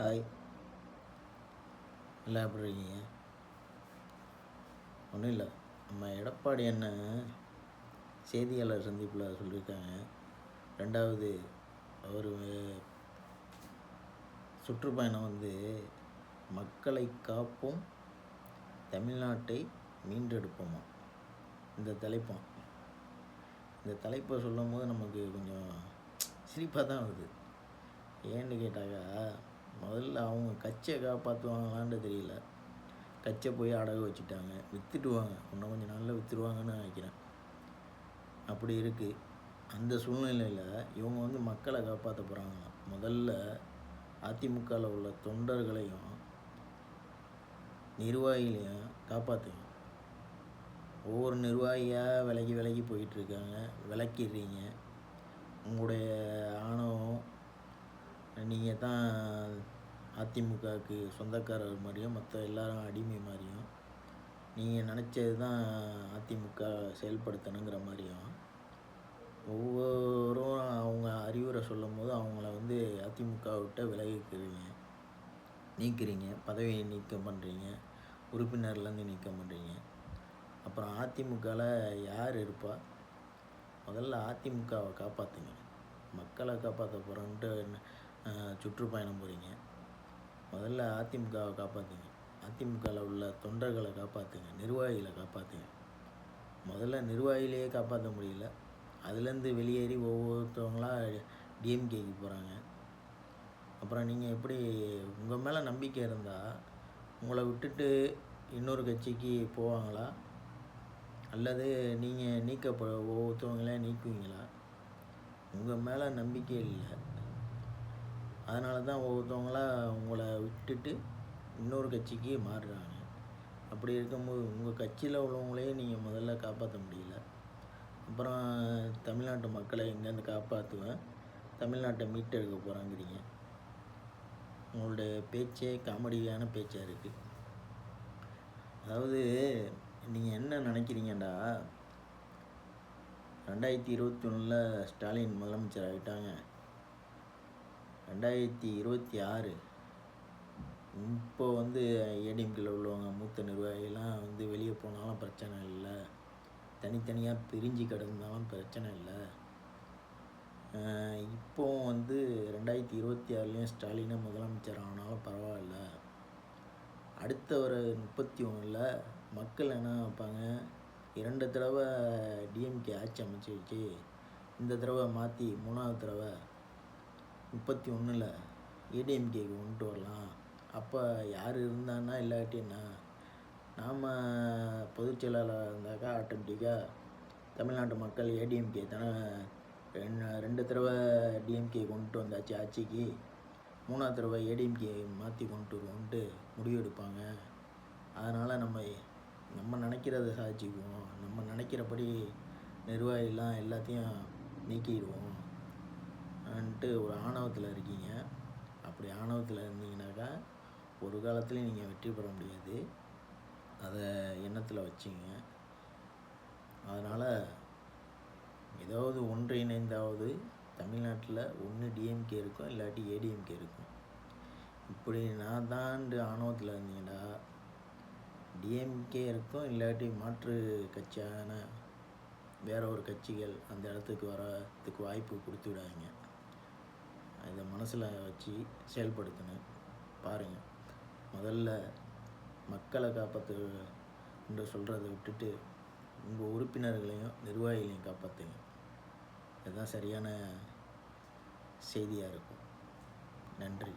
Hi எல்லாம் எப்படி இருக்கீங்க? ஒன்றும் இல்லை. நம்ம எடப்பாடி என்ன செய்தியாளர் சந்திப்பில் சொல்லியிருக்காங்க. ரெண்டாவது அவர் சுற்றுப்பயணம் வந்து மக்களை காப்போம் தமிழ்நாட்டை மீண்டெடுப்போமா? இந்த தலைப்பான் இந்த தலைப்பை சொல்லும் போது நமக்கு கொஞ்சம் சிரிப்பாக தான் வருது. ஏன்னு கேட்டாக்கா முதல்ல அவங்க கச்சை காப்பாற்றுவாங்களான்னு தெரியல. கச்சை போய் அடகு வச்சுட்டாங்க. விற்றுடுவாங்க இன்னும் கொஞ்சம் நாளில் விற்றுடுவாங்கன்னு நினைக்கிறேன். அப்படி இருக்குது அந்த சூழ்நிலையில் இவங்க வந்து மக்களை காப்பாற்ற போகிறாங்களாம் முதல்ல அதிமுகவில் உள்ள தொண்டர்களையும் நிர்வாகிகளையும் காப்பாற்றுங்க ஒவ்வொரு நிர்வாகியாக விலகி விலகி போயிட்டுருக்காங்க விளக்கிடுறீங்க உங்களுடைய ஆணவம் நீங்கள் தான் அதிமுகவுக்கு சொந்தக்காரர் மாதிரியும் மற்ற எல்லாரும் அடிமை மாதிரியும் நீங்கள் நினச்சது தான் அதிமுக செயல்படுத்தணுங்கிற மாதிரியும் ஒவ்வொருவரும் அவங்க அறிவுரை சொல்லும் போது அவங்கள வந்து அதிமுக விட்ட விலகிக்கிறீங்க. நீக்கிறீங்க. பதவியை நீக்கம் பண்ணுறீங்க உறுப்பினர்லேருந்து நீக்கம் பண்ணுறீங்க அப்புறம் அதிமுகவில் யார் இருப்பா? முதல்ல அதிமுகவை காப்பாற்றுங்க மக்களை காப்பாற்ற போகிறோன்ட்டு சுற்றுப்பயணம் போகிறீங்க முதல்ல அதிமுகவை காப்பாற்றுங்க அதிமுகவில் உள்ள தொண்டர்களை காப்பாற்றுங்க நிர்வாகிகளை காப்பாற்றுங்க முதல்ல நிர்வாகியிலேயே காப்பாற்ற முடியல. அதுலேருந்து வெளியேறி ஒவ்வொருத்தவங்களாக டிஎம்கேக்கு போகிறாங்க அப்புறம் நீங்கள் எப்படி உங்கள் மேலே நம்பிக்கை இருந்தால் உங்களை விட்டுட்டு இன்னொரு கட்சிக்கு போவாங்களா? அல்லது நீங்கள் நீக்கப்ப ஒவ்வொருத்தவங்களே நீக்குவீங்களா? உங்கள் மேலே நம்பிக்கை இல்லை. அதனால தான் ஒவ்வொருத்தவங்களாம் உங்களை விட்டுட்டு இன்னொரு கட்சிக்கு மாறுறாங்க. அப்படி இருக்கும்போது உங்கள் கட்சியில் உள்ளவங்களையே நீங்கள் முதல்ல காப்பாற்ற முடியல. அப்புறம் தமிழ்நாட்டு மக்களை எங்கேருந்து காப்பாற்றுவேன் தமிழ்நாட்டை மீட்டெடுக்க போகிறாங்கிறீங்க உங்களுடைய பேச்சே காமெடியான பேச்சாக இருக்குது அதாவது நீங்கள் என்ன நினைக்கிறீங்கடா? ரெண்டாயிரத்தி இருபத்தி ஒன்றில் ஸ்டாலின் முதலமைச்சர் ஆகிட்டாங்க ரெண்டாயிரத்தி இருபத்தி ஆறு. இப்போ வந்து ஏடிஎம்கில் உள்ளவங்க மூத்த நிர்வாகிகள்லாம் வந்து வெளியே போனாலும் பிரச்சனை இல்லை. தனித்தனியாக பிரிஞ்சு கிடந்தாலும் பிரச்சனை இல்லை. இப்போ வந்து ரெண்டாயிரத்தி இருபத்தி ஆறுலேயும் ஸ்டாலினை முதலமைச்சர் ஆனாலும் பரவாயில்ல. அடுத்த ஒரு முப்பத்தி ஒன்றில் மக்கள் என்ன வைப்பாங்க இரண்டு தடவை டிஎம்கே ஆட்சி அமைச்சு வச்சு இந்த தடவை மாற்றி மூணாவது தடவை. முப்பத்தி ஒன்றில் ஏடிஎம்கேக்கு கொண்டு வரலாம். அப்போ யார் இருந்தான்னா இல்லாட்டின்னா நாம் பொதுச் செயலாளராக இருந்தாக்கா ஆட்டோமேட்டிக்காக தமிழ்நாட்டு மக்கள் ஏடிஎம்கே தானே ரெண்டு ரெண்டு தடவை டிஎம்கே கொண்டு வந்தாச்சு ஆட்சிக்கு. மூணாவது தடவை ஏடிஎம்கே மாற்றி கொண்டு வருவோன்ட்டு முடிவெடுப்பாங்க. அதனால் நம்ம நம்ம நினைக்கிறத சாதிச்சுக்குவோம். நம்ம நினைக்கிறபடி நிர்வாகிலாம் எல்லாத்தையும் நீக்கிடுவோம். வந்துட்டு ஒரு ஆணவத்தில் இருக்கீங்க. அப்படி ஆணவத்தில் இருந்தீங்கனாக்கா ஒரு காலத்துலேயும் நீங்கள் வெற்றி பெற முடியாது. அதை எண்ணத்தில் வச்சுங்க. அதனால் ஏதாவது ஒன்று இணைந்தாவது தமிழ்நாட்டில் ஒன்று டிஎம்கே இருக்கும் இல்லாட்டி ஏடிஎம்கே இருக்கும் இப்படி நான் தான் ஆணவத்தில் இருந்தீங்கன்னா டிஎம்கே இருக்கும் இல்லாட்டி மாற்று கட்சியான வேற ஒரு கட்சிகள் அந்த இடத்துக்கு வரத்துக்கு வாய்ப்பு கொடுத்து விடாதீங்க. இதை மனசில் வச்சு செயல்படுத்தினேன் பாருங்கள் முதல்ல மக்களை காப்பாற்று என்று சொல்கிறத விட்டுட்டு உங்கள் உறுப்பினர்களையும் நிர்வாகிகளையும் காப்பாற்றுங்க இதுதான் சரியான செய்தியாக இருக்கும். நன்றி.